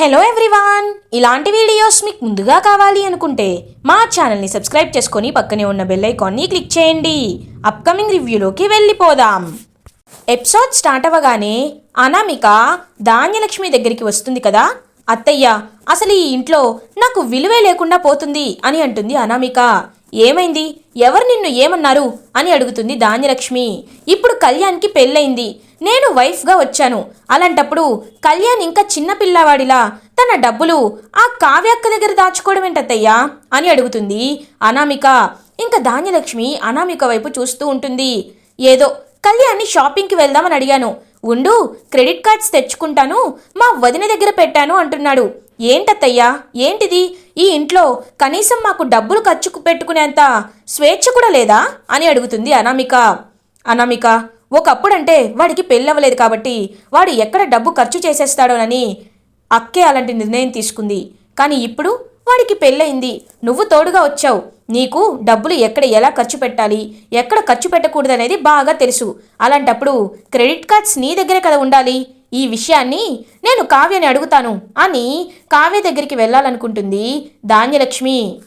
Hello everyone ఇలాంటి videos మీకు ముందుగా కావాలి అనుకుంటే మా ఛానల్ని సబ్స్క్రైబ్ చేసుకొని పక్కనే ఉన్న బెల్ ఐకాన్ని క్లిక్ చేయండి. అప్కమింగ్ రివ్యూలోకి వెళ్ళిపోదాం. ఎపిసోడ్ స్టార్ట్ అవ్వగానే అనామిక ధాన్యలక్ష్మి దగ్గరికి వస్తుంది కదా? అత్తయ్య అసలు ఈ ఇంట్లో నాకు విలువే లేకుండా పోతుంది అని అంటుంది అనామిక. ఏమైంది? ఎవరు నిన్ను ఏమన్నారు? అని అడుగుతుంది ధాన్యలక్ష్మి. ఇప్పుడు కళ్యాణ్కి పెళ్ళయింది. నేను వైఫ్గా వచ్చాను. అలాంటప్పుడు కళ్యాణ్ ఇంకా చిన్న పిల్లవాడిలా. తన డబ్బులు ఆ కావ్యక్క దగ్గర దాచుకోవడం ఏంటత్తయ్యా అని అడుగుతుంది అనామిక. ఇంకా ధాన్యలక్ష్మి అనామిక వైపు చూస్తూ ఉంటుంది. ఏదో కళ్యాణ్ని షాపింగ్కి వెళ్దామని అడిగాను. ఉండు క్రెడిట్ కార్డ్స్ తెచ్చుకుంటాను మా వదిన దగ్గర పెట్టాను అంటున్నాడు. ఏంటత్తయ్యా? ఏంటిది? ఈ ఇంట్లో కనీసం మాకు డబ్బులు ఖర్చు పెట్టుకునేంత స్వేచ్ఛ కూడా లేదా? అని అడుగుతుంది అనామిక. అనామిక ఒకప్పుడంటే వాడికి పెళ్ళవలేదు కాబట్టి వాడు ఎక్కడ డబ్బు ఖర్చు చేసేస్తాడోనని అక్కే అలాంటి నిర్ణయం తీసుకుంది. కానీ ఇప్పుడు వాడికి పెళ్ళయింది. నువ్వు తోడుగా వచ్చావు. నీకు డబ్బులు ఎక్కడ ఎలా ఖర్చు పెట్టాలి? ఎక్కడ ఖర్చు పెట్టకూడదనేది బాగా తెలుసు. అలాంటప్పుడు క్రెడిట్ కార్డ్స్ నీ దగ్గరే కదా ఉండాలి. ఈ విషయాన్ని నేను కావ్యని అడుగుతాను అని కావ్య దగ్గరికి వెళ్ళాలనుకుంటుంది ధాన్యలక్ష్మి.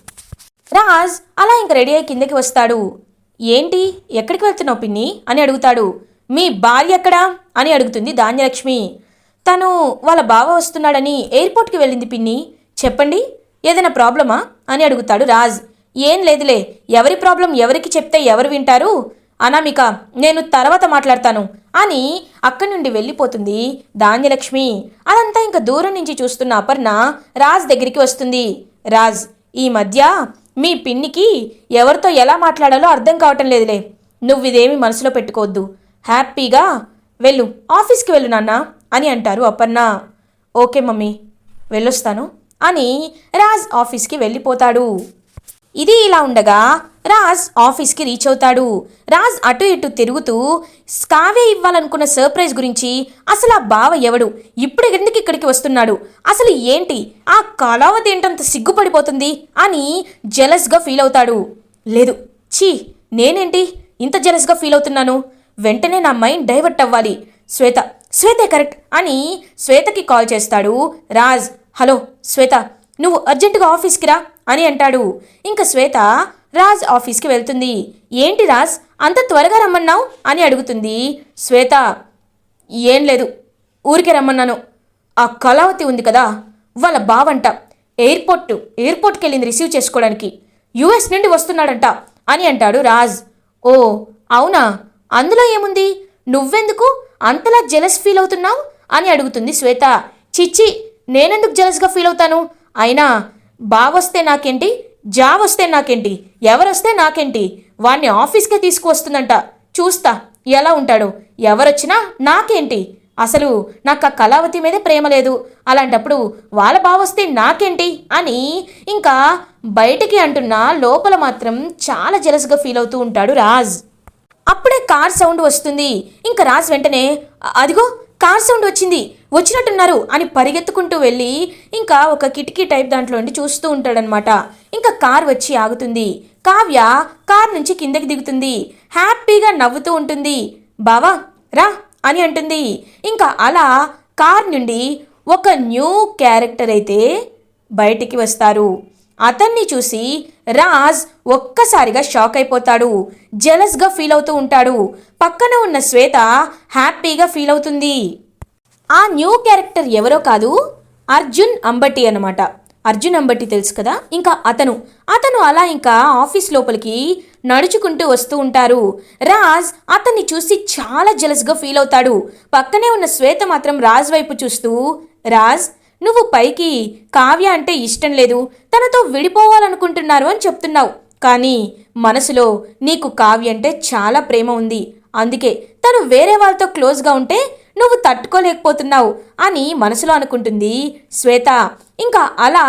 రాజ్ అలా ఇంక రెడీ అయ్యి కిందకి వస్తాడు. ఏంటి? ఎక్కడికి వెళ్తున్నావు పిన్ని? అని అడుగుతాడు. మీ భార్య ఎక్కడా? అని అడుగుతుంది ధాన్యలక్ష్మి. తను వాళ్ళ బావ వస్తున్నాడని ఎయిర్పోర్ట్కి వెళ్ళింది పిన్ని. చెప్పండి ఏదైనా ప్రాబ్లమా? అని అడుగుతాడు రాజ్. ఏం లేదులే ఎవరి ప్రాబ్లం ఎవరికి చెప్తే ఎవరు వింటారు? అనామిక నేను తర్వాత మాట్లాడతాను. అని అక్కడి నుండి వెళ్ళిపోతుంది ధాన్యలక్ష్మి. అదంతా ఇంకా దూరం నుంచి చూస్తున్న అపర్ణ రాజ్ దగ్గరికి వస్తుంది. రాజ్ ఈ మధ్య మీ పిన్నికి ఎవరితో ఎలా మాట్లాడాలో అర్థం కావటం లేదులే. నువ్వు ఇదేమి మనసులో పెట్టుకోవద్దు. హ్యాపీగా వెళ్ళు. ఆఫీస్కి వెళ్ళు నాన్న అని అంటారు అపర్ణ. ఓకే మమ్మీ వెళ్ళొస్తాను అని రాజ్ ఆఫీస్కి వెళ్ళిపోతాడు. ఇది ఇలా ఉండగా రాజ్ ఆఫీస్కి రీచ్ అవుతాడు. రాజ్ అటు ఇటు తిరుగుతూ కావ్య ఇవ్వాలనుకున్న సర్ప్రైజ్ గురించి అసలు ఆ బావ ఎవడు? ఇప్పుడు ఎందుకు ఇక్కడికి వస్తున్నాడు? అసలు ఏంటి? ఆ కళావతి ఏంటంత సిగ్గుపడిపోతుంది? అని జెలస్గా ఫీల్ అవుతాడు. లేదు. ఛీ! నేనేంటి? ఇంత జెలస్గా ఫీల్ అవుతున్నాను. వెంటనే నా మైండ్ డైవర్ట్ అవ్వాలి. శ్వేత శ్వేతే కరెక్ట్ అని శ్వేతకి కాల్ చేస్తాడు రాజ్. హలో శ్వేత నువ్వు అర్జెంటుగా ఆఫీస్కి రా అని అంటాడు. ఇంకా శ్వేత రాజ్ ఆఫీస్కి వెళ్తుంది. ఏంటి రాజ్? అంత త్వరగా రమ్మన్నావు? అని అడుగుతుంది. శ్వేత ఏం లేదు. ఊరికే రమ్మన్నాను. ఆ కళావతి ఉంది కదా వాళ్ళ బావంట. ఎయిర్పోర్ట్ ఎయిర్పోర్ట్కి వెళ్ళింది రిసీవ్ చేసుకోవడానికి. యుఎస్ నుండి వస్తున్నాడంట అని అంటాడు రాజ్. ఓ అవునా? అందులో ఏముంది? నువ్వెందుకు అంతలా జెలస్ ఫీల్ అవుతున్నావు? అని అడుగుతుంది శ్వేత. చిచ్చి నేనెందుకు జెలస్గా ఫీల్ అవుతాను? అయినా బావొస్తే నాకేంటి? జాబ్ వస్తే నాకేంటి? ఎవరొస్తే నాకేంటి? వాణ్ణి ఆఫీస్కే తీసుకువస్తుందంట. చూస్తా ఎలా ఉంటాడో? ఎవరొచ్చినా నాకేంటి? అసలు నాకు ఆ కళావతి మీదే ప్రేమ లేదు. అలాంటప్పుడు వాళ్ళ బావొస్తే నాకేంటి? అని ఇంకా బయటికి అంటున్నా లోపల మాత్రం చాలా జలస్గా ఫీల్ అవుతూ ఉంటాడు రాజ్. అప్పుడే కార్ సౌండ్ వస్తుంది. ఇంకా రాజ్ వెంటనే అదిగో కార్ సౌండ్ వచ్చింది. వచ్చినట్టున్నారు అని పరిగెత్తుకుంటూ వెళ్ళి ఇంకా ఒక కిటికీ టైప్ దాంట్లో ఉండి చూస్తూ ఉంటాడనమాట ఇంకా కార్ వచ్చి ఆగుతుంది. కావ్య కార్ నుంచి కిందకి దిగుతుంది. హ్యాపీగా నవ్వుతూ ఉంటుంది. బావా రా అని అంటుంది. ఇంకా అలా కార్ నుండి ఒక న్యూ క్యారెక్టర్ అయితే బయటికి వస్తారు. అతన్ని చూసి రాజ్ ఒక్కసారిగా షాక్ అయిపోతాడు. జెలస్గా ఫీల్ అవుతూ ఉంటాడు. పక్కన ఉన్న శ్వేత హ్యాపీగా ఫీల్ అవుతుంది. ఆ న్యూ క్యారెక్టర్ ఎవరో కాదు అర్జున్ అంబటి అనమాట అర్జున్ అంబటి తెలుసు కదా? ఇంకా అతను. అతను అలా ఇంకా ఆఫీస్ లోపలికి నడుచుకుంటూ వస్తూ ఉంటారు. రాజ్ అతన్ని చూసి చాలా జెలస్గా ఫీల్ అవుతాడు. పక్కనే ఉన్న శ్వేత మాత్రం రాజ్ వైపు చూస్తూ రాజ్ నువ్వు పైకి కావ్య అంటే ఇష్టం లేదు తనతో విడిపోవాలనుకుంటున్నారు అని చెప్తున్నావు. కానీ మనసులో నీకు కావ్య అంటే చాలా ప్రేమ ఉంది. అందుకే తను వేరే వాళ్ళతో క్లోజ్గా ఉంటే నువ్వు తట్టుకోలేకపోతున్నావు అని మనసులో అనుకుంటుంది శ్వేత. ఇంకా అలా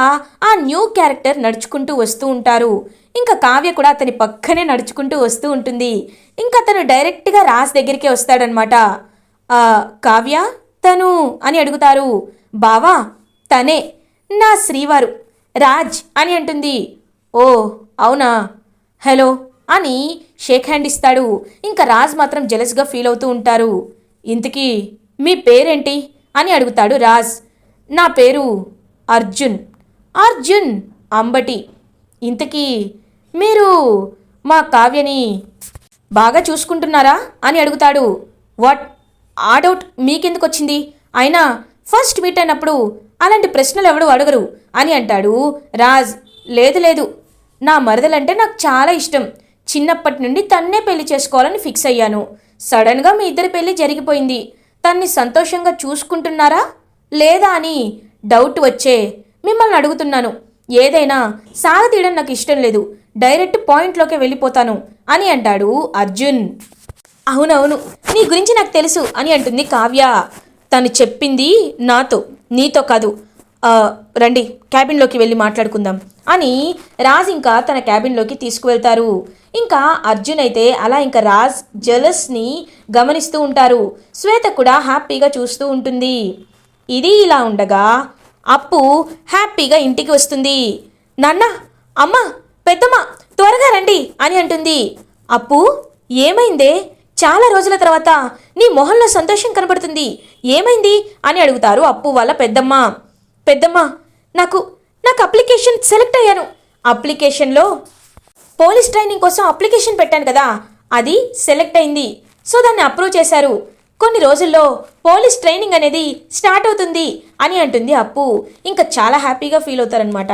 ఆ న్యూ క్యారెక్టర్ నడుచుకుంటూ వస్తూ ఉంటారు. ఇంకా కావ్య కూడా అతని పక్కనే నడుచుకుంటూ వస్తూ ఉంటుంది. ఇంకా తను డైరెక్ట్గా రాజ్ దగ్గరికే వస్తాడనమాట. కావ్య తను అని అడుగుతారు. బావా తనే నా శ్రీవారు రాజ్ అని అంటుంది. ఓ అవునా? హలో అని షేక్ హ్యాండ్ ఇస్తాడు. ఇంకా రాజ్ మాత్రం జెలస్గా ఫీల్ అవుతూ ఉంటారు. ఇంతకీ మీ పేరేంటి? అని అడుగుతాడు రాజ్. నా పేరు అర్జున్. అర్జున్ అంబటి. ఇంతకీ మీరు మా కావ్యని బాగా చూసుకుంటున్నారా? అని అడుగుతాడు. వాట్? ఆ డౌట్ మీకెందుకు వచ్చింది అయినా ఫస్ట్ మీట్ అయినప్పుడు అలాంటి ప్రశ్నలు ఎవడు అడగరు. అని అంటాడు రాజ్ లేదు లేదు. నా మరదలంటే నాకు చాలా ఇష్టం. చిన్నప్పటి నుండి తన్నే పెళ్ళి చేసుకోవాలని ఫిక్స్ అయ్యాను. సడన్గా మీ ఇద్దరి పెళ్ళి జరిగిపోయింది. తన్ని సంతోషంగా చూసుకుంటున్నారా? లేదా అని డౌట్ వచ్చే మిమ్మల్ని అడుగుతున్నాను. ఏదైనా సాగతీయడం నాకు ఇష్టం లేదు. డైరెక్ట్ పాయింట్లోకి వెళ్ళిపోతాను. అని అంటాడు అర్జున్. అవునవును. నీ గురించి నాకు తెలుసు అని అంటుంది కావ్య. తను చెప్పింది నాతో. నీతో కాదు. రండి క్యాబిన్లోకి వెళ్ళి మాట్లాడుకుందాం. అని రాజ్ ఇంకా తన క్యాబిన్లోకి తీసుకువెళ్తారు. ఇంకా అర్జున్ అయితే అలా ఇంకా రాజ్ జలస్ని గమనిస్తూ ఉంటారు. శ్వేత కూడా హ్యాపీగా చూస్తూ ఉంటుంది. ఇది ఇలా ఉండగా అప్పు హ్యాపీగా ఇంటికి వస్తుంది. నాన్న అమ్మ పెద్దమ్మ త్వరగా రండి అని అంటుంది. అప్పు ఏమైందే? చాలా రోజుల తర్వాత నీ మొహంలో సంతోషం కనబడుతుంది. ఏమైంది? అని అడుగుతారు అప్పు వాళ్ళ పెద్దమ్మ. పెద్దమ్మ నాకు నాకు అప్లికేషన్ సెలెక్ట్ అయ్యాను. అప్లికేషన్లో పోలీస్ ట్రైనింగ్ కోసం అప్లికేషన్ పెట్టాను కదా అది సెలెక్ట్ అయింది. సో దాన్ని అప్రూవ్ చేశారు. కొన్ని రోజుల్లో పోలీస్ ట్రైనింగ్ అనేది స్టార్ట్ అవుతుంది అని అంటుంది అప్పు. ఇంకా చాలా హ్యాపీగా ఫీల్ అవుతారనమాట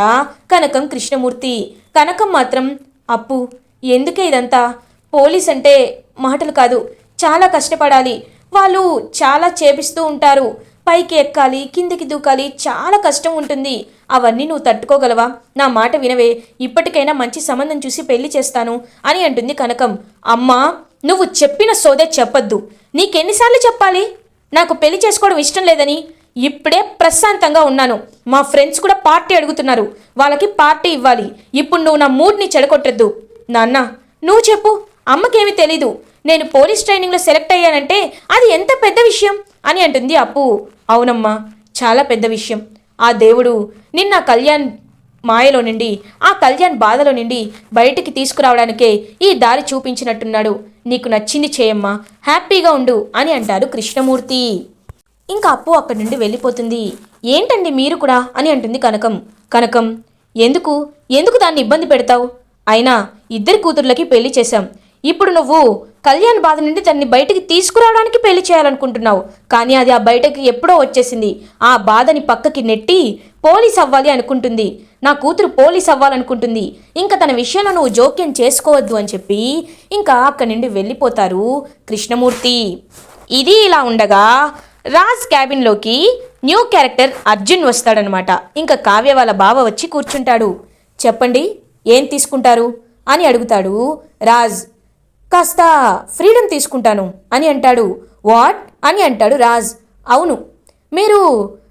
కనకం కృష్ణమూర్తి. కనకం మాత్రం అప్పు ఎందుకే ఇదంతా? పోలీస్ అంటే మాటలు కాదు చాలా కష్టపడాలి. వాళ్ళు చాలా చేపిస్తూ ఉంటారు. పైకి ఎక్కాలి కిందికి దూకాలి చాలా కష్టం ఉంటుంది. అవన్నీ నువ్వు తట్టుకోగలవా? నా మాట వినవే. ఇప్పటికైనా మంచి సంబంధం చూసి పెళ్ళి చేస్తాను అని అంటుంది కనకం. అమ్మా నువ్వు చెప్పిన సోదే చెప్పొద్దు. నీకెన్నిసార్లు చెప్పాలి? నాకు పెళ్ళి చేసుకోవడం ఇష్టం లేదని. ఇప్పుడే ప్రశాంతంగా ఉన్నాను. మా ఫ్రెండ్స్ కూడా పార్టీ అడుగుతున్నారు. వాళ్ళకి పార్టీ ఇవ్వాలి. ఇప్పుడు నువ్వు నా మూడ్ని చెడగొట్టద్దు. నాన్న నువ్వు చెప్పు. అమ్మకేమీ తెలీదు. నేను పోలీస్ ట్రైనింగ్లో సెలెక్ట్ అయ్యానంటే అది ఎంత పెద్ద విషయం? అని అంటుంది అప్పు. అవునమ్మా చాలా పెద్ద విషయం. ఆ దేవుడు నిన్న కళ్యాణ్ మాయలో నుండి ఆ కళ్యాణ్ బాధలో నుండి బయటికి తీసుకురావడానికే ఈ దారి చూపించినట్టున్నాడు. నీకు నచ్చింది చేయమ్మా హ్యాపీగా ఉండు అని అంటారు కృష్ణమూర్తి. ఇంకా అప్పు అక్కడి నుండి వెళ్ళిపోతుంది. ఏంటండి మీరు కూడా? అని అంటుంది కనకం. కనకం ఎందుకు? ఎందుకు దాన్ని ఇబ్బంది పెడతావు? అయినా ఇద్దరి కూతుర్లకి పెళ్ళి చేశాం. ఇప్పుడు నువ్వు కళ్యాణ్ బాధ నుండి తన్ని బయటికి తీసుకురావడానికి పెళ్ళి చేయాలనుకుంటున్నావు. కానీ అది ఆ బయటకి ఎప్పుడో వచ్చేసింది. ఆ బాధని పక్కకి నెట్టి పోలీస్ అవ్వాలి అనుకుంటుంది. నా కూతురు పోలీస్ అవ్వాలనుకుంటుంది. ఇంకా తన విషయంలో నువ్వు జోక్యం చేసుకోవద్దు అని చెప్పి ఇంకా అక్కడి నుండి వెళ్ళిపోతారు కృష్ణమూర్తి. ఇది ఇలా ఉండగా రాజ్ క్యాబిన్లోకి న్యూ క్యారెక్టర్ అర్జున్ వస్తాడనమాట. ఇంకా కావ్య వాళ్ళ బావ వచ్చి కూర్చుంటాడు. చెప్పండి ఏం తీసుకుంటారు? అని అడుగుతాడు రాజ్. కాస్త ఫ్రీడమ్ తీసుకుంటాను. అని అంటాడు. వాట్? అని అంటాడు రాజ్. అవును. మీరు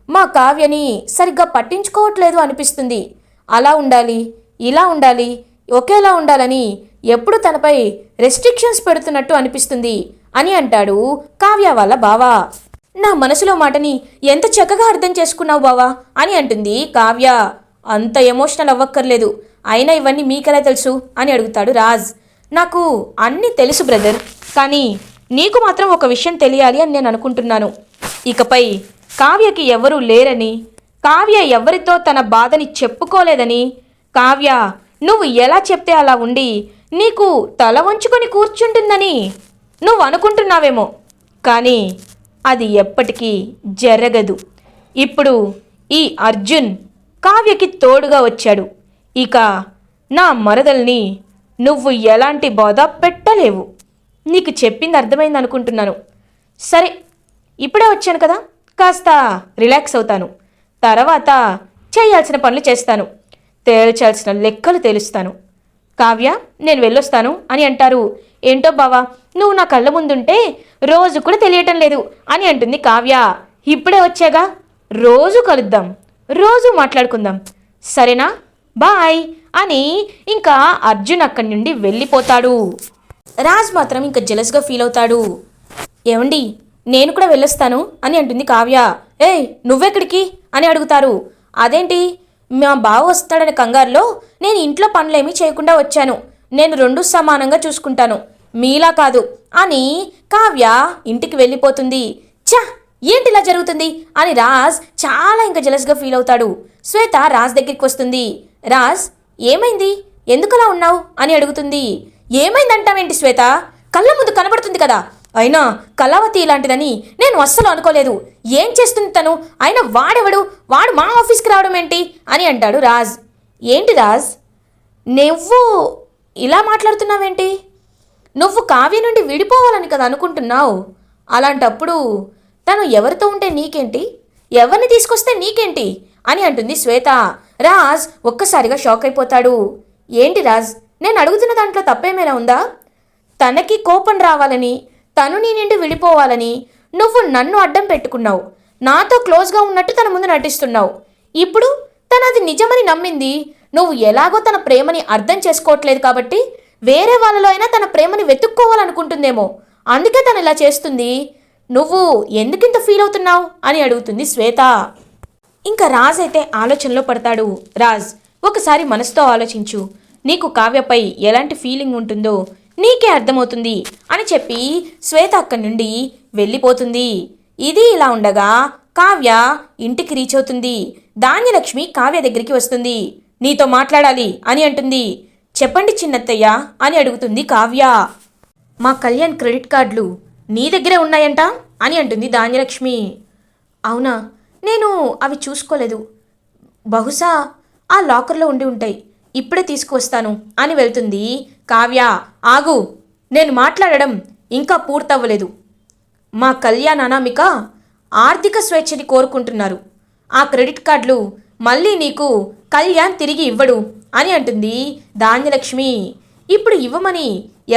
మా కావ్యని సరిగ్గా పట్టించుకోవట్లేదు అనిపిస్తుంది. అలా ఉండాలి ఇలా ఉండాలి ఒకేలా ఉండాలని ఎప్పుడు తనపై రెస్ట్రిక్షన్స్ పెడుతున్నట్టు అనిపిస్తుంది అని అంటాడు కావ్య వాళ్ళ బావా. నా మనసులో మాటని ఎంత చక్కగా అర్థం చేసుకున్నావు బావా? అని అంటుంది కావ్య. అంత ఎమోషనల్ అవ్వక్కర్లేదు. అయినా ఇవన్నీ మీకెలా తెలుసు? అని అడుగుతాడు రాజ్. నాకు అన్నీ తెలుసు బ్రదర్. కానీ నీకు మాత్రం ఒక విషయం తెలియాలి అని నేను అనుకుంటున్నాను. ఇకపై కావ్యకి ఎవరూ లేరని కావ్య ఎవరితో తన బాధని చెప్పుకోలేదని కావ్య నువ్వు ఎలా చెప్తే అలా ఉండి నీకు తల వంచుకొని కూర్చుంటుందని నువ్వు అనుకుంటున్నావేమో. కానీ అది ఎప్పటికీ జరగదు. ఇప్పుడు ఈ అర్జున్ కావ్యకి తోడుగా వచ్చాడు. ఇక నా మరదల్ని నువ్వు ఎలాంటి బాధ పెట్టలేవు. నీకు చెప్పింది అర్థమైంది అనుకుంటున్నాను సరే ఇప్పుడే వచ్చాను కదా. కాస్త రిలాక్స్ అవుతాను. తర్వాత చేయాల్సిన పనులు చేస్తాను. తేల్చాల్సిన లెక్కలు తేలుస్తాను. కావ్య నేను వెళ్ళొస్తాను అని అంటారు. ఏంటో బావా నువ్వు నా కళ్ళ ముందుంటే రోజు కూడా తెలియటం లేదు అని అంటుంది కావ్య. ఇప్పుడే వచ్చాగా? రోజు కలుద్దాం. రోజు మాట్లాడుకుందాం. సరేనా? బాయ్ అని ఇంకా అర్జున్ అక్కడి నుండి వెళ్ళిపోతాడు. రాజ్ మాత్రం ఇంకా జెలస్గా ఫీల్ అవుతాడు. ఏమండి నేను కూడా వెళ్ళొస్తాను అని అంటుంది కావ్య. ఏయ్ నువ్వెక్కడికి? అని అడుగుతారు. అదేంటి మా బావ వస్తాడని కంగారులో నేను ఇంట్లో పనులేమీ చేయకుండా వచ్చాను. నేను రెండు సమానంగా చూసుకుంటాను. మీలా కాదు అని కావ్య ఇంటికి వెళ్ళిపోతుంది. ఛ ఏంటి ఇలా జరుగుతుంది? అని రాజ్ చాలా ఇంకా జలస్గా ఫీల్ అవుతాడు. శ్వేత రాజ్ దగ్గరికి వస్తుంది. రాజ్ ఏమైంది? ఎందుకలా ఉన్నావు? అని అడుగుతుంది. ఏమైందంటావేంటి శ్వేత? కళ్ళ ముందు కనబడుతుంది కదా. అయినా కళావతి ఇలాంటిదని నేను అస్సలు అనుకోలేదు. ఏం చేస్తుంది తను? అయినా వాడెవడు? వాడు మా ఆఫీస్కి రావడం ఏంటి? అని అంటాడు రాజ్. ఏంటి రాజ్? నువ్వు ఇలా మాట్లాడుతున్నావేంటి? నువ్వు కావ్య నుండి విడిపోవాలని కదా అనుకుంటున్నావు. అలాంటప్పుడు తను ఎవరితో ఉంటే నీకేంటి? ఎవరిని తీసుకొస్తే నీకేంటి? అని అంటుంది శ్వేత. రాజ్ ఒక్కసారిగా షాక్ అయిపోతాడు. ఏంటి రాజ్? నేను అడుగుతున్న దాంట్లో తప్పేమైనా ఉందా? తనకి కోపం రావాలని తను నీ నుండి విడిపోవాలని నువ్వు నన్ను అడ్డం పెట్టుకున్నావు. నాతో క్లోజ్గా ఉన్నట్టు తన ముందు నటిస్తున్నావు. ఇప్పుడు తను అది నిజమని నమ్మింది. నువ్వు ఎలాగో తన ప్రేమని అర్థం చేసుకోవట్లేదు కాబట్టి వేరే వాళ్ళలో అయినా తన ప్రేమని వెతుక్కోవాలనుకుంటుందేమో. అందుకే తను ఇలా చేస్తుంది. నువ్వు ఎందుకింత ఫీల్ అవుతున్నావు? అని అడుగుతుంది శ్వేత. ఇంకా రాజ్ అయితే ఆలోచనలో పడతాడు. రాజ్ ఒకసారి మనసుతో ఆలోచించు. నీకు కావ్యపై ఎలాంటి ఫీలింగ్ ఉంటుందో నీకే అర్థమవుతుంది అని చెప్పి శ్వేత అక్కడి నుండి వెళ్ళిపోతుంది. ఇది ఇలా ఉండగా కావ్య ఇంటికి రీచ్ అవుతుంది. ధాన్యలక్ష్మి కావ్య దగ్గరికి వస్తుంది. నీతో మాట్లాడాలి అని అంటుంది. చెప్పండి చిన్నత్తయ్య అని అడుగుతుంది కావ్య. మా కళ్యాణ్ క్రెడిట్ కార్డులు నీ దగ్గరే ఉన్నాయంట అని అంటుంది ధాన్యలక్ష్మి. అవునా? నేను అవి చూసుకోలేదు. బహుశా ఆ లాకర్లో ఉండి ఉంటాయి. ఇప్పుడే తీసుకువస్తాను అని వెళ్తుంది కావ్య. ఆగు నేను మాట్లాడడం ఇంకా పూర్తవ్వలేదు. మా కళ్యాణ్ అనామిక ఆర్థిక స్వేచ్ఛని కోరుకుంటున్నారు. ఆ క్రెడిట్ కార్డులు మళ్ళీ నీకు కళ్యాణ్ తిరిగి ఇవ్వడు అని అంటుంది ధాన్యలక్ష్మి. ఇప్పుడు ఇవ్వమని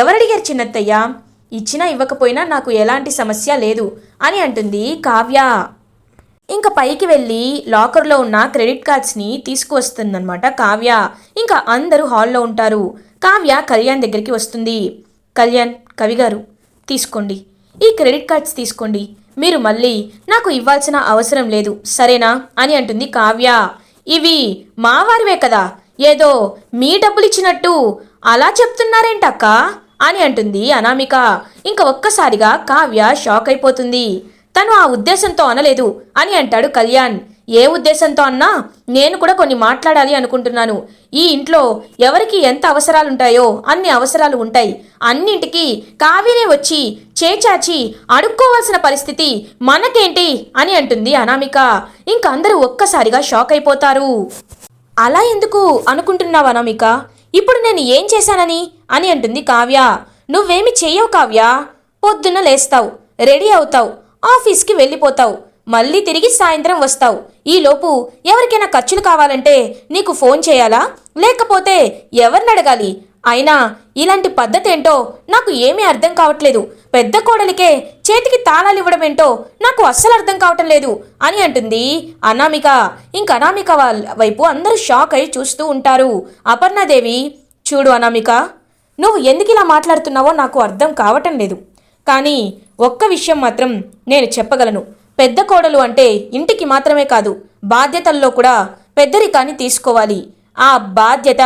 ఎవరడిగారు చిన్నత్తయ్య? ఇచ్చినా ఇవ్వకపోయినా నాకు ఎలాంటి సమస్య లేదు అని అంటుంది కావ్య. ఇంకా పైకి వెళ్ళి లాకర్లో ఉన్న క్రెడిట్ కార్డ్స్ని తీసుకువస్తుందన్నమాట కావ్య. ఇంకా అందరూ హాల్లో ఉంటారు. కావ్య కళ్యాణ్ దగ్గరికి వస్తుంది. కళ్యాణ్ కవి గారు తీసుకోండి. ఈ క్రెడిట్ కార్డ్స్ తీసుకోండి. మీరు మళ్ళీ నాకు ఇవ్వాల్సిన అవసరం లేదు సరేనా? అని అంటుంది కావ్య. ఇవి మావారివే కదా. ఏదో మీ డబ్బులు ఇచ్చినట్టు అలా చెప్తున్నారేంటక్క? అని అంటుంది అనామిక. ఇంకా ఒక్కసారిగా కావ్య షాక్ అయిపోతుంది. తను ఆ ఉద్దేశంతో అనలేదు అని అంటాడు కళ్యాణ్. ఏ ఉద్దేశంతో అన్నా? నేను కూడా కొన్ని మాట్లాడాలి అనుకుంటున్నాను. ఈ ఇంట్లో ఎవరికి ఎంత అవసరాలుంటాయో అన్ని అవసరాలు ఉంటాయి. అన్నింటికి కావేరే వచ్చి చేచాచి అడుక్కోవాల్సిన పరిస్థితి మనకేంటి అని అంటుంది అనామిక. ఇంక అందరూ ఒక్కసారిగా షాక్ అయిపోతారు. అలా ఎందుకు అనుకుంటున్నావు అనామిక? ఇప్పుడు నేను ఏం చేశానని? అని అంటుంది కావ్య. నువ్వేమి చెయ్యవు కావ్య. పొద్దున్న లేస్తావు. రెడీ అవుతావు. ఆఫీస్కి వెళ్ళిపోతావు. మళ్ళీ తిరిగి సాయంత్రం వస్తావు. ఈలోపు ఎవరికైనా ఖర్చులు కావాలంటే నీకు ఫోన్ చేయాలా? లేకపోతే ఎవరిని అడగాలి? అయినా ఇలాంటి పద్ధతి ఏంటో నాకు ఏమీ అర్థం కావట్లేదు. పెద్ద కోడలికే చేతికి తాళాలు ఇవ్వడం ఏంటో నాకు అస్సలు అర్థం కావటం లేదు అని అంటుంది అనామిక. ఇంక అనామిక వాళ్ళ వైపు అందరూ షాక్ అయి చూస్తూ ఉంటారు. అపర్ణాదేవి చూడు అనామిక నువ్వు ఎందుకు ఇలా మాట్లాడుతున్నావో నాకు అర్థం కావటం లేదు. కానీ ఒక్క విషయం మాత్రం నేను చెప్పగలను. పెద్ద కోడలు అంటే ఇంటికి మాత్రమే కాదు బాధ్యతల్లో కూడా పెద్దరికాన్ని తీసుకోవాలి. ఆ బాధ్యత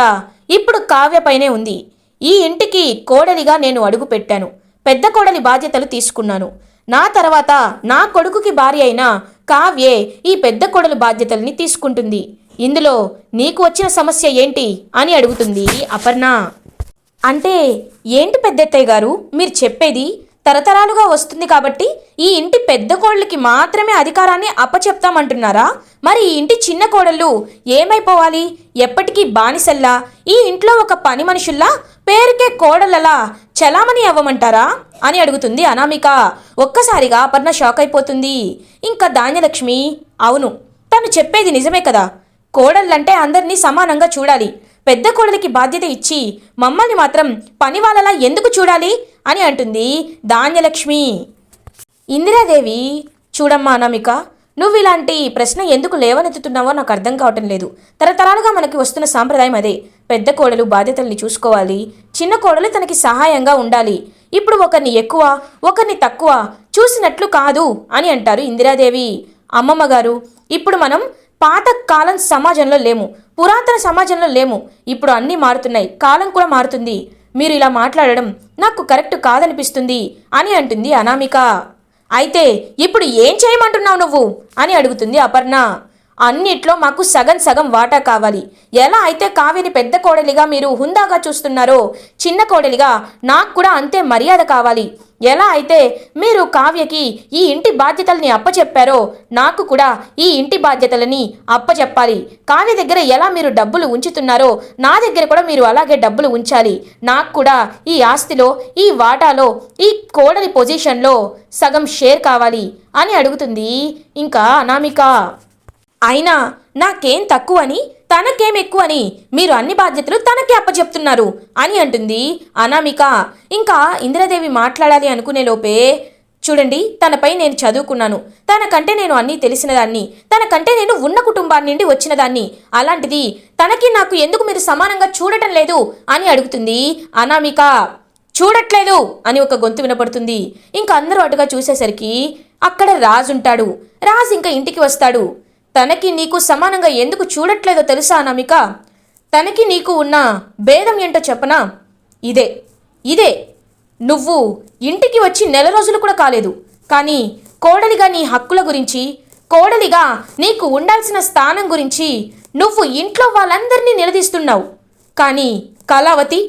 ఇప్పుడు కావ్యపైనే ఉంది. ఈ ఇంటికి కోడలిగా నేను అడుగు పెట్టాను పెద్ద కోడలి బాధ్యతలు తీసుకున్నాను. నా తర్వాత నా కొడుకుకి భార్య అయిన కావ్యే ఈ పెద్ద కోడలు బాధ్యతల్ని తీసుకుంటుంది. ఇందులో నీకు వచ్చిన సమస్య ఏంటి అని అడుగుతుంది అపర్ణ. అంటే ఏంటి పెద్దత్తయ్య గారు? మీరు చెప్పేది తరతరాలుగా వస్తుంది కాబట్టి ఈ ఇంటి పెద్ద కోళ్ళకి మాత్రమే అధికారాన్ని అప్పచెప్తామంటున్నారా? మరి ఈ ఇంటి చిన్న కోడళ్ళు ఏమైపోవాలి? ఎప్పటికీ బానిసల్లా? ఈ ఇంట్లో ఒక పని మనుషుల్లా? పేరుకే కోడలలా చలామణి అవ్వమంటారా? అని అడుగుతుంది అనామిక. ఒక్కసారిగా అపర్ణ షాక్ అయిపోతుంది. ఇంకా ధాన్యలక్ష్మి అవును తను చెప్పేది నిజమే కదా. కోడళ్ళంటే అందరినీ సమానంగా చూడాలి. పెద్ద కోడలికి బాధ్యత ఇచ్చి మమ్మల్ని మాత్రం పని వాళ్ళలా ఎందుకు చూడాలి? అని అంటుంది ధాన్యలక్ష్మి. ఇందిరాదేవి చూడమ్మా అనామిక నువ్వు ఇలాంటి ప్రశ్న ఎందుకు లేవనెత్తుతున్నావో నాకు అర్థం కావటం లేదు. తరతరాలుగా మనకి వస్తున్న సాంప్రదాయం అదే. పెద్ద కోడలు బాధ్యతల్ని చూసుకోవాలి. చిన్న కోడలు తనకి సహాయంగా ఉండాలి. ఇప్పుడు ఒకరిని ఎక్కువ ఒకరిని తక్కువ చూసినట్లు కాదు అని అంటారు ఇందిరాదేవి. అమ్మమ్మ గారు ఇప్పుడు మనం పాత కాలం సమాజంలో లేము. పురాతన సమాజంలో లేము. ఇప్పుడు అన్నీ మారుతున్నాయి. కాలం కూడా మారుతుంది. మీరు ఇలా మాట్లాడడం నాకు కరెక్ట్ కాదనిపిస్తుంది అని అంటుంది అనామిక. అయితే ఇప్పుడు ఏం చేయమంటున్నావు నువ్వు? అని అడుగుతుంది అపర్ణ. అన్నిట్లో మాకు సగం సగం వాటా కావాలి. ఎలా అయితే కావేని పెద్ద కోడలిగా మీరు హుందాగా చూస్తున్నారో చిన్న కోడలిగా నాకు కూడా అంతే మర్యాద కావాలి. ఎలా అయితే మీరు కావ్యకి ఈ ఇంటి బాధ్యతల్ని అప్పచెప్పారో నాకు కూడా ఈ ఇంటి బాధ్యతలని అప్పచెప్పాలి. కావ్య దగ్గర ఎలా మీరు డబ్బులు ఉంచుతున్నారో నా దగ్గర కూడా మీరు అలాగే డబ్బులు ఉంచాలి. నాకు కూడా ఈ ఆస్తిలో ఈ వాటాలో ఈ కోడలి పొజిషన్లో సగం షేర్ కావాలి అని అడుగుతుంది ఇంకా అనామిక. అయినా నాకేం తక్కువని తనకేం ఎక్కువని మీరు అన్ని బాధ్యతలు తనకే అప్పచెప్తున్నారు అని అంటుంది అనామిక. ఇంకా ఇందిరాదేవి మాట్లాడాలి అనుకునే లోపే చూడండి తనపై నేను చదువుకున్నాను. తనకంటే నేను అన్నీ తెలిసిన దాన్ని తనకంటే నేను ఉన్న కుటుంబాన్ని నుండి వచ్చిన దాన్ని అలాంటిది తనకి నాకు ఎందుకు మీరు సమానంగా చూడటం లేదు అని అడుగుతుంది అనామిక. చూడట్లేదు అని ఒక గొంతు వినపడుతుంది. ఇంకా అందరూ అటుగా చూసేసరికి అక్కడ రాజు ఉంటాడు రాజు ఇంకా ఇంటికి వస్తాడు. తనకి నీకు సమానంగా ఎందుకు చూడట్లేదో తెలుసా అనామిక? తనకి నీకు ఉన్న భేదం ఏంటో చెప్పనా? ఇదే ఇదే. నువ్వు ఇంటికి వచ్చి నెల రోజులు కూడా కాలేదు. కానీ కోడలిగా నీ హక్కుల గురించి కోడలిగా నీకు ఉండాల్సిన స్థానం గురించి నువ్వు ఇంట్లో వాళ్ళందరినీ నిలదీస్తున్నావు. కానీ కళావతి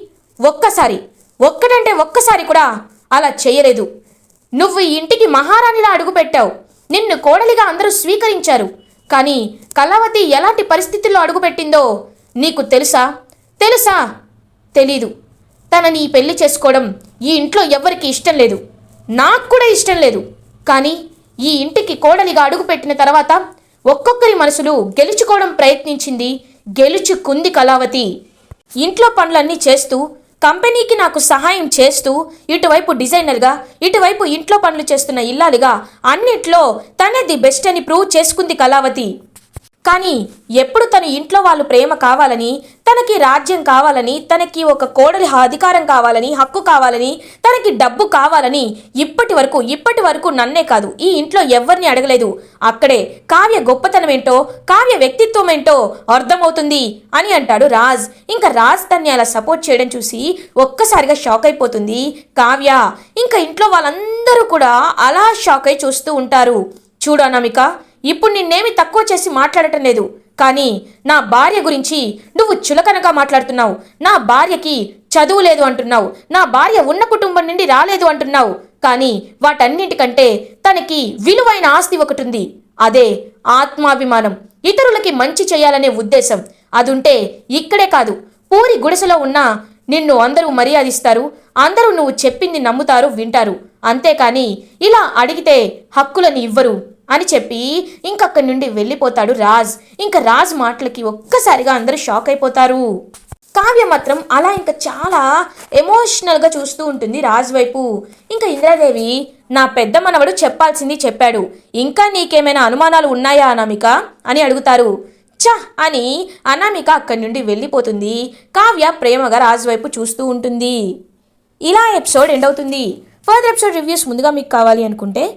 ఒక్కసారి ఒక్కటంటే ఒక్కసారి కూడా అలా చేయలేదు. నువ్వు ఇంటికి మహారాణిలా అడుగుపెట్టావు. నిన్ను కోడలిగా అందరూ స్వీకరించారు. కానీ కళావతి ఎలాంటి పరిస్థితుల్లో అడుగుపెట్టిందో నీకు తెలుసా? తెలుసా? తెలీదు. తనని పెళ్ళి చేసుకోవడం ఈ ఇంట్లో ఎవ్వరికి ఇష్టం లేదు. నాకు కూడా ఇష్టం లేదు. కానీ ఈ ఇంటికి కోడలిగా అడుగుపెట్టిన తర్వాత ఒక్కొక్కరి మనసులు గెలుచుకోవడం ప్రయత్నించింది గెలుచుకుంది కళావతి. ఇంట్లో పనులన్నీ చేస్తూ కంపెనీకి నాకు సహాయం చేస్తూ ఇటువైపు డిజైనర్గా ఇటువైపు ఇంట్లో పనులు చేస్తున్న ఇల్లాలుగా అన్నిట్లో తనే ది బెస్ట్ అని ప్రూవ్ చేసుకుంది కళావతి. కానీ ఎప్పుడు తన ఇంట్లో వాళ్ళు ప్రేమ కావాలని తనకి రాజ్యం కావాలని తనకి ఒక కోడలి అధికారం కావాలని హక్కు కావాలని తనకి డబ్బు కావాలని ఇప్పటి వరకు ఇప్పటి వరకు నన్నే కాదు ఈ ఇంట్లో ఎవరిని అడగలేదు. అక్కడే కావ్య గొప్పతనం ఏంటో కావ్య వ్యక్తిత్వం ఏంటో అర్థమవుతుంది అని అంటాడు రాజ్. ఇంకా రాజ్ తన్ని అలా సపోర్ట్ చేయడం చూసి ఒక్కసారిగా షాక్ అయిపోతుంది కావ్య. ఇంకా ఇంట్లో వాళ్ళందరూ కూడా అలా షాక్ అయి చూస్తూ ఉంటారు. చూడు అనామిక ఇప్పుడు నిన్నేమి తక్కువ చేసి మాట్లాడటం లేదు. కానీ నా భార్య గురించి నువ్వు చులకనగా మాట్లాడుతున్నావు. నా భార్యకి చదువు లేదు అంటున్నావు. నా భార్య ఉన్న కుటుంబం నుండి రాలేదు అంటున్నావు. కానీ వాటన్నింటికంటే తనకి విలువైన ఆస్తి ఒకటి ఉంది అదే ఆత్మాభిమానం. ఇతరులకి మంచి చేయాలనే ఉద్దేశం. అదుంటే ఇక్కడే కాదు. పూరి గుడిసెలో ఉన్న నిన్ను అందరూ మర్యాదిస్తారు. అందరూ నువ్వు చెప్పింది నమ్ముతారు వింటారు. అంతేకాని ఇలా అడిగితే హక్కులని ఇవ్వరు. అని చెప్పి ఇంకక్కడి నుండి వెళ్ళిపోతాడు రాజ్. ఇంకా రాజ్ మాటలకి ఒక్కసారిగా అందరూ షాక్ అయిపోతారు. కావ్య మాత్రం అలా ఇంకా చాలా ఎమోషనల్గా చూస్తూ ఉంటుంది రాజ్ వైపు. ఇంకా ఇంద్రాదేవి నా పెద్ద మనవడు చెప్పాల్సింది చెప్పాడు. ఇంకా నీకేమైనా అనుమానాలు ఉన్నాయా అనామిక? అని అడుగుతారు. చ అని అనామిక అక్కడి నుండి వెళ్ళిపోతుంది. కావ్య ప్రేమగా రాజు వైపు చూస్తూ ఉంటుంది. ఇలా ఎపిసోడ్ ఎండ్ అవుతుంది. ఫర్దర్ ఎపిసోడ్ రివ్యూస్ ముందుగా మీకు కావాలి అనుకుంటే